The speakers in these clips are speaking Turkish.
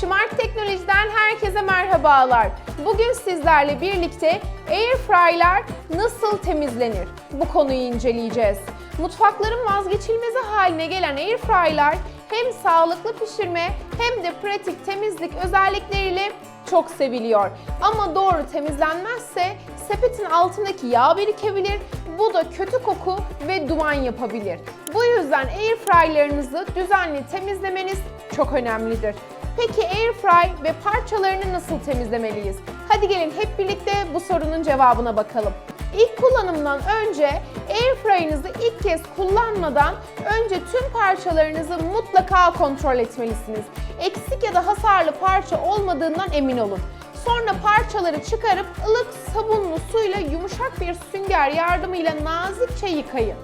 Smart Teknoloji'den herkese merhabalar. Bugün sizlerle birlikte Airfry'ler nasıl temizlenir? Bu konuyu inceleyeceğiz. Mutfakların vazgeçilmezi haline gelen Airfry'ler hem sağlıklı pişirme hem de pratik temizlik özellikleriyle çok seviliyor. Ama doğru temizlenmezse sepetin altındaki yağ birikebilir, bu da kötü koku ve duman yapabilir. Bu yüzden airfryer'ınızı düzenli temizlemeniz çok önemlidir. Peki airfry ve parçalarını nasıl temizlemeliyiz? Hadi gelin hep birlikte bu sorunun cevabına bakalım. İlk kullanımdan önce airfryer'ınızı ilk kez kullanmadan önce tüm parçalarınızı mutlaka kontrol etmelisiniz. Eksik ya da hasarlı parça olmadığından emin olun. Sonra parçaları çıkarıp ılık sabunlu suyla yumuşak bir sünger yardımıyla nazikçe yıkayın.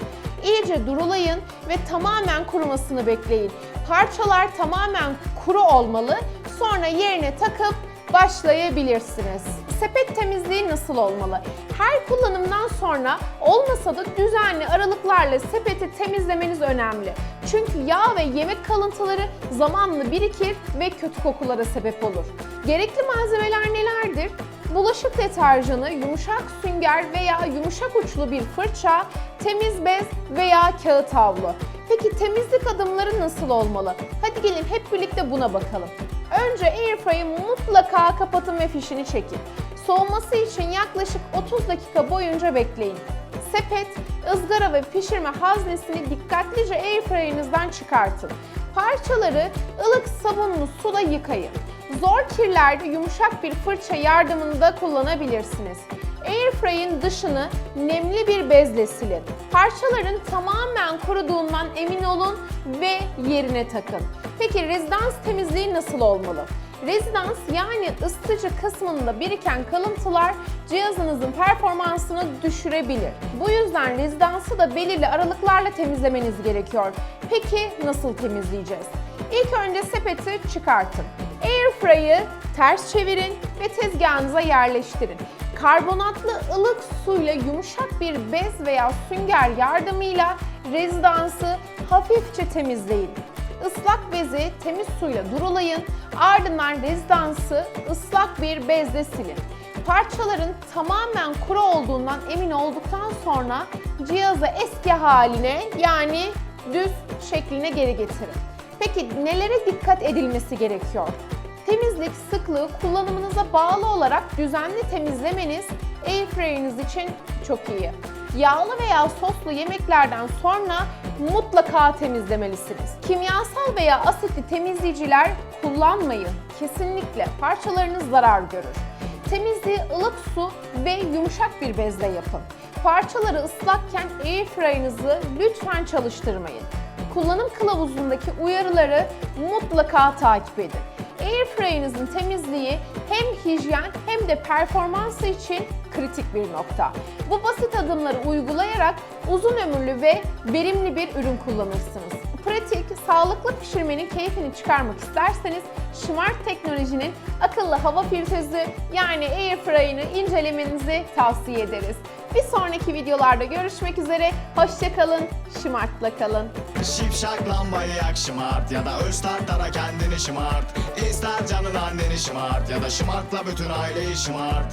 İyice durulayın ve tamamen kurumasını bekleyin. Parçalar tamamen kuru olmalı. Sonra yerine takıp başlayabilirsiniz. Sepet temizliği nasıl olmalı? Her kullanımdan sonra olmasa da düzenli aralıklarla sepeti temizlemeniz önemli. Çünkü yağ ve yemek kalıntıları zamanla birikir ve kötü kokulara sebep olur. Gerekli malzemeler nelerdir? Bulaşık deterjanı, yumuşak sünger veya yumuşak uçlu bir fırça, temiz bez veya kağıt havlu. Peki temizlik adımları nasıl olmalı? Hadi gelin hep birlikte buna bakalım. Önce airfryer'ı mutlaka kapatın ve fişini çekin. Soğuması için yaklaşık 30 dakika boyunca bekleyin. Sepet, ızgara ve pişirme haznesini dikkatlice airfryer'ınızdan çıkartın. Parçaları ılık sabunlu suda yıkayın. Zor kirlerde yumuşak bir fırça yardımında kullanabilirsiniz. Airfryer'ın dışını nemli bir bezle silin. Parçaların tamamen kuruduğundan emin olun ve yerine takın. Peki rezidans temizliği nasıl olmalı? Rezidans yani ısıtıcı kısmında biriken kalıntılar cihazınızın performansını düşürebilir. Bu yüzden rezidansı da belirli aralıklarla temizlemeniz gerekiyor. Peki nasıl temizleyeceğiz? İlk önce sepeti çıkartın. Airfryer'ı ters çevirin ve tezgahınıza yerleştirin. Karbonatlı ılık suyla yumuşak bir bez veya sünger yardımıyla rezidansı hafifçe temizleyin. Islak bezi temiz suyla durulayın. Ardından rezidansı ıslak bir bezle silin. Parçaların tamamen kuru olduğundan emin olduktan sonra cihazı eski haline yani düz şekline geri getirin. Peki nelere dikkat edilmesi gerekiyor? Temizlik sıklığı kullanımınıza bağlı olarak düzenli temizlemeniz airfryer'ınız için çok iyi. Yağlı veya soslu yemeklerden sonra mutlaka temizlemelisiniz. Kimyasal veya asitli temizleyiciler kullanmayın. Kesinlikle parçalarınız zarar görür. Temizliği ılık su ve yumuşak bir bezle yapın. Parçaları ıslakken airfryer'ınızı lütfen çalıştırmayın. Kullanım kılavuzundaki uyarıları mutlaka takip edin. Airfryer'ınızın temizliği hem hijyen hem de performansı için kritik bir nokta. Bu basit adımları uygulayarak uzun ömürlü ve verimli bir ürün kullanırsınız. Pratik, sağlıklı pişirmenin keyfini çıkarmak isterseniz Smart Teknoloji'nin akıllı hava filtresi yani Airfryer'ını incelemenizi tavsiye ederiz. Bir sonraki videolarda görüşmek üzere. Hoşçakalın, Smart'la kalın. Şipşak lambayı yak şımart Ya da öz tartara kendini şımart İster canın anneni şımart Ya da şımartla bütün aileyi şımart